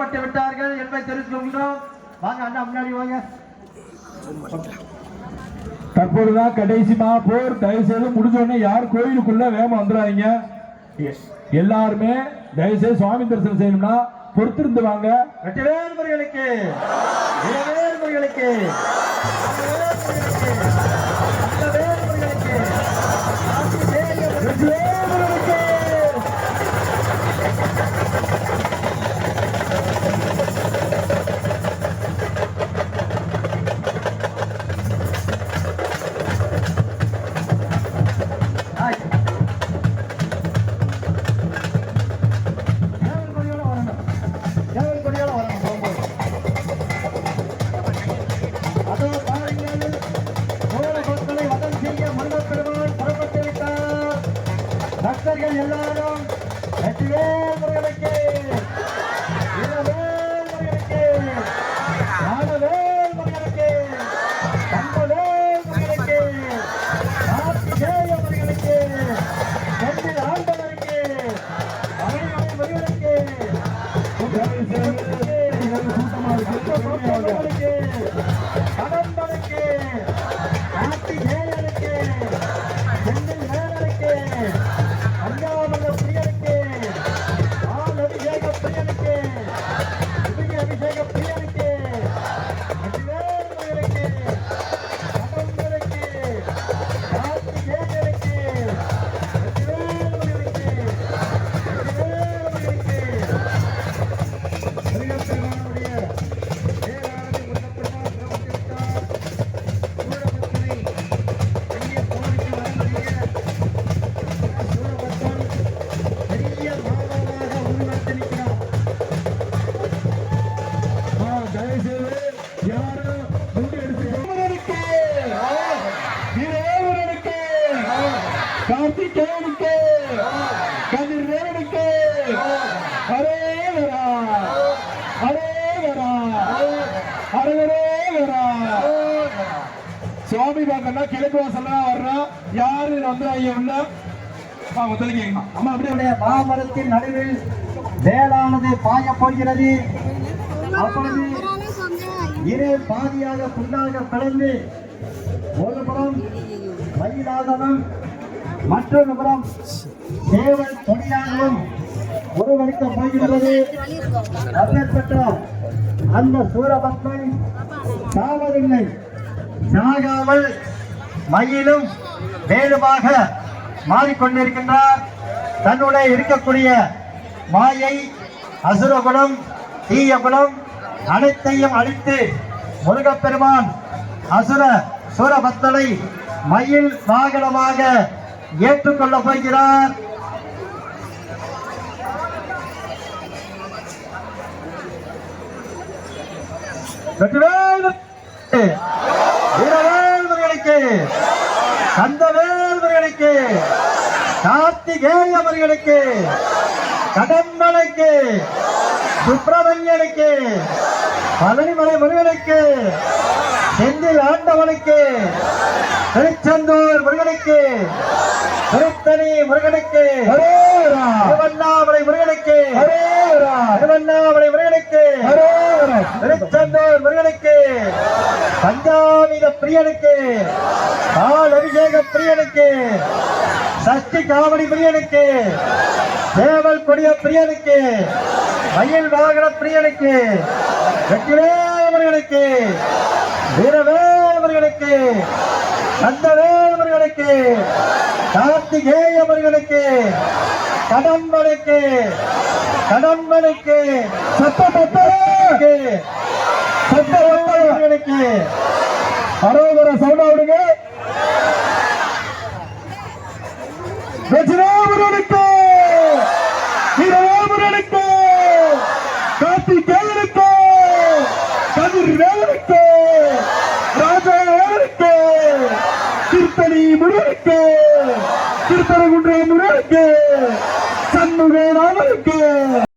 பட்டு விட்டார்கள் என்பதை தெரிவித்துக் கொள்கிறோம். வாங்க அண்ணா முன்னாடி வாங்க. தற்பொழுதுதான் கடைசி போர். தயவு செய்து முடிஞ்ச உடனே யார் கோயிலுக்குள்ள வேகமா வந்துடாதீங்க எல்லாருமே தயவு செய்து சுவாமி தரிசனம் செய்யணும்னா பொறுத்திருந்து வாங்க. வெற்றிவேல்முருகனுக்கு வீரவேல்முருகனுக்கு வீரவேல்முருகனுக்கு பக்தர்கள் எல்லாரும் வெற்றிவேல் முருகனுக்கு வீரவேல் முருகனுக்கு ஞானவேல் முருகனுக்கு கம்பவேல் முருகனுக்கு கார்த்திகேய முருகனுக்கு செந்தில் ஆண்டவருக்கு அரைமலை முருகனுக்கு கடம்பனுக்கு தேனுக்கு கதிர் வேலுக்கு. அரே வரா. அரே வரா. அரவரே வரா சுவாமி பார்க்கணும்னா கிழக்கு வாசல்ல வர்றா. யாரு வந்து ஐயா உள்ள? மாமரத்தின் நடுவில் வேளானது பாய போகிறது. அப்பொழுது இரு பாதியாக புண்ணாக பிளந்து ஒரு புறம் மயிலாகவும் மற்றொரு புறம் தேவன் கொடியாகவும் உருவெடுக்க போகின்றது. அப்பேற்பட்ட அந்த சூரபத்மன் சாவதில்லை. சாகாமல் மயிலும் வேலுமாக மாறிக்கொண்டிருக்கின்றார். தன்னுடைய இருக்கக்கூடிய மாயை அசுரகுணம் தீய குணம் அனைத்தையும் அழித்து முருகப்பெருமான் அசுர சூரபத்தனை மயில் வாகனமாக ஏற்றுக்கொள்ள போகிறார் வீரவேல்வர்களுக்கு கந்தவேல்வர்களுக்கு முருகனுக்கு கந்தவேல் கார்த்திகேய முருகனுக்கு கடம்பனுக்கு சுப்பிரமணியனுக்கு பழனிமலை முருகனுக்கு செந்தில் ஆண்டவனுக்கு திருச்செந்தூர் முருகனுக்கு திருத்தணி முருகனுக்கு திருவண்ணாமலை முருகனுக்கு திருவண்ணாமலை முருகனுக்கு திருச்செந்தூர் முருகனுக்கு பஞ்சாமித பிரியனுக்கு பால் அபிஷேக பிரியனுக்கு சஷ்டி காவடி பிரியனுக்கு சேவல் கொடிய பிரியனுக்கு மயில் வாகன பிரியனுக்கு வெற்றிவேல் முருகனுக்கு வீரவேவர்களுக்கு முருகனுக்கு கந்தவேல் கார்த்திகேய முருகனுக்கு கடம்பனுக்கு கடம்பனுக்கு சத்தப்பட்டே முருகனுக்கு அரோகர சவுண்டா விடுங்க. பணி முடித்து